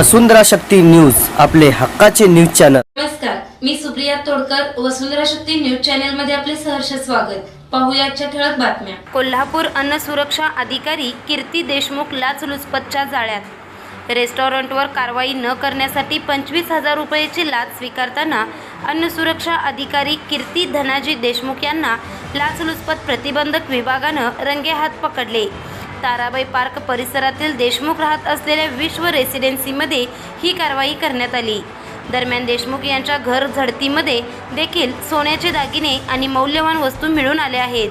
वसुंधरा Shakti news आपले हक्काचे news channel. नमस्कार मी सुप्रिया तोडकर वसुंधरा शक्ती न्यूज चॅनलमध्ये आपले सहर्ष स्वागत. पाहुयाच्या ठळक बातम्या. कोल्हापूर अन्न सुरक्षा अधिकारी कीर्ती देशमुख लाचलुचपतच्या जाळ्यात. रेस्टॉरंटवर कारवाई न करण्यासाठी पंचवीस हजार रुपयाची लाच स्वीकारताना अन्न सुरक्षा अधिकारी कीर्ती धनाजी देशमुख यांना लाचलुचपत प्रतिबंधक विभागानं रंगेहात पकडले. ताराबाई पार्क परिसरातील देशमुख राहत असलेल्या विश्व रेसिडेन्सीमध्ये ही कारवाई करण्यात आली. दरम्यान देशमुख यांच्या घर झडतीमध्ये देखील सोन्याचे दागिने आणि मौल्यवान वस्तू मिळून आल्या आहेत.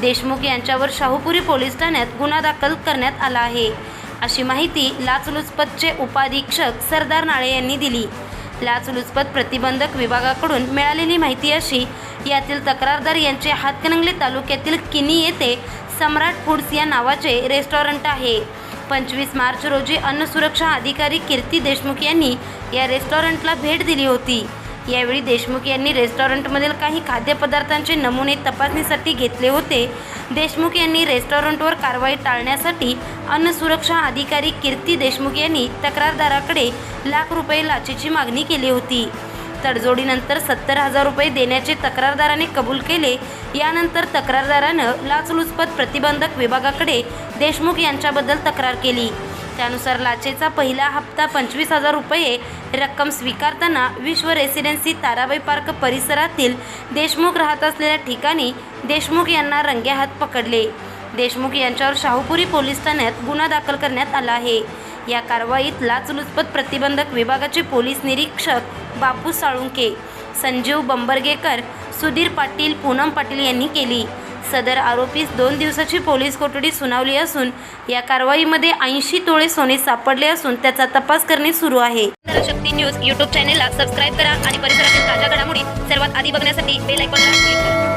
देशमुख यांच्यावर शाहूपुरी पोलीस ठाण्यात गुन्हा दाखल करण्यात आला आहे. अशी माहिती लाचलुचपतचे उपाधीक्षक सरदार नाळे यांनी दिली. लाचलुचपत प्रतिबंधक विभागाकडून मिळालेली माहिती अशी यातील तक्रारदार यांचे हातकणंगले तालुक्यातील किनी येथे सम्राट फूड्स या नावाचे रेस्टॉरंट आहे. पंचवीस मार्च रोजी अन्न सुरक्षा अधिकारी कीर्ती देशमुख यांनी या रेस्टॉरंटला भेट दिली होती. यावेळी देशमुख यांनी रेस्टॉरंटमधील काही खाद्यपदार्थांचे नमुने तपासणीसाठी घेतले होते. देशमुख यांनी रेस्टॉरंटवर कारवाई टाळण्यासाठी अन्न सुरक्षा अधिकारी कीर्ती देशमुख यांनी तक्रारदाराकडे लाख रुपये लाचेची मागणी केली होती. तडजोडीनंतर सत्तर हजार रुपये देण्याचे तक्रारदाराने कबूल केले. यानंतर तक्रारदारानं लाचलुचपत प्रतिबंधक विभागाकडे देशमुख यांच्याबद्दल तक्रार केली. त्यानुसार लाचेचा पहिला हप्ता पंचवीस हजार रुपये रक्कम स्वीकारताना विश्व रेसिडेन्सी ताराबाई पार्क परिसरातील देशमुख राहत असलेल्या ठिकाणी देशमुख यांना रंगेहात पकडले. देशमुख यांच्यावर शाहूपुरी पोलीस ठाण्यात गुन्हा दाखल करण्यात आला आहे. या कारवाईत लाचलुचपत प्रतिबंधक विभागाचे पोलीस निरीक्षक बापू साळुंके संजीव बंबरगेकर सुधीर पाटील पूनम पाटील यांनी केली. सदर आरोपीस दोन दिवसाची पोलीस कोठडी सुनावली असून या कारवाईमध्ये ऐंशी तोळे सोने सापडले असून त्याचा तपास करणे सुरू आहे. शक्ती न्यूज यूट्यूब चॅनेलला सबस्क्राईब करा आणि परिसरातील ताज्या घडामोडी सर्वात आधी बघण्यासाठी बेल आयकॉनला क्लिक करा.